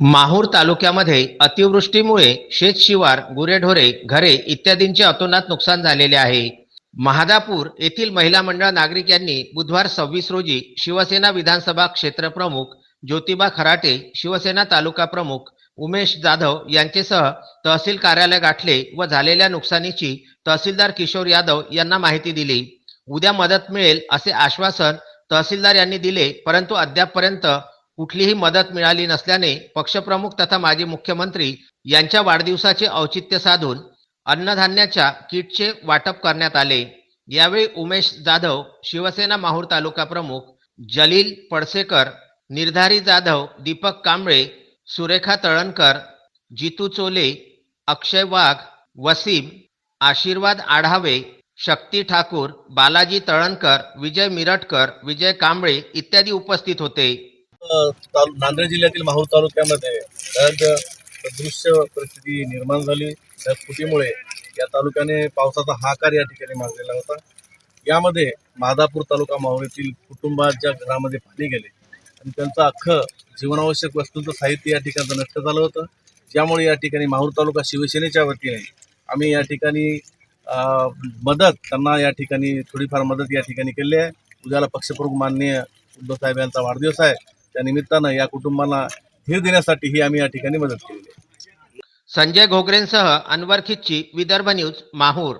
माहूर तालुक्यामध्ये अतिवृष्टीमुळे शेतशिवार गुरेढोरे घरे इत्यादींचे अतोनात नुकसान झालेले आहे. महादापूर येथील महिला मंडळ नागरिक यांनी बुधवार सव्वीस रोजी शिवसेना विधानसभा क्षेत्र प्रमुख ज्योतिबा खराटे शिवसेना तालुका प्रमुख उमेश जाधव यांचेसह तहसील कार्यालय गाठले व झालेल्या नुकसानीची तहसीलदार किशोर यादव यांना माहिती दिली. उद्या मदत मिळेल असे आश्वासन तहसीलदार यांनी दिले परंतु अद्यापपर्यंत कुठलीही मदत मिळाली नसल्याने पक्षप्रमुख तथा माजी मुख्यमंत्री यांच्या वाढदिवसाचे औचित्य साधून अन्नधान्याच्या किटचे वाटप करण्यात आले. यावेळी उमेश जाधव शिवसेना माहूर तालुका प्रमुख जलील पडसेकर निर्धारी जाधव दीपक कांबळे सुरेखा तळणकर जितू चोले अक्षय वाघ वसीम आशीर्वाद आढावे शक्ती ठाकूर बालाजी तळणकर विजय मिरटकर विजय कांबळे इत्यादी उपस्थित होते. नांदेड जिल्ह्यातील माहूर तालुक्यामध्ये दृश्य सदृश्य परिस्थिती निर्माण झाली. त्या स्फुटीमुळे या तालुक्याने पावसाचा हाकार या ठिकाणी मारलेला होता. यामध्ये मादापूर तालुका माहूर येथील कुटुंबाच्या घरामध्ये पाणी गेले आणि त्यांचं अख्खं जीवनावश्यक वस्तूंचं साहित्य या ठिकाणचं नष्ट झालं होतं. ज्यामुळे या ठिकाणी माहूर तालुका शिवसेनेच्या वतीने आम्ही या ठिकाणी मदत त्यांना या ठिकाणी थोडीफार मदत या ठिकाणी केली आहे. उद्याला पक्षप्रमुख माननीय उद्धव साहेब यांचा वाढदिवस आहे. त्या निमित्तानं या कुटुंबाला धीर देण्यासाठी ही आम्ही या ठिकाणी मदत केली संजय घोगरेंसह अनवर खिच्ची विदर्भ न्यूज माहूर.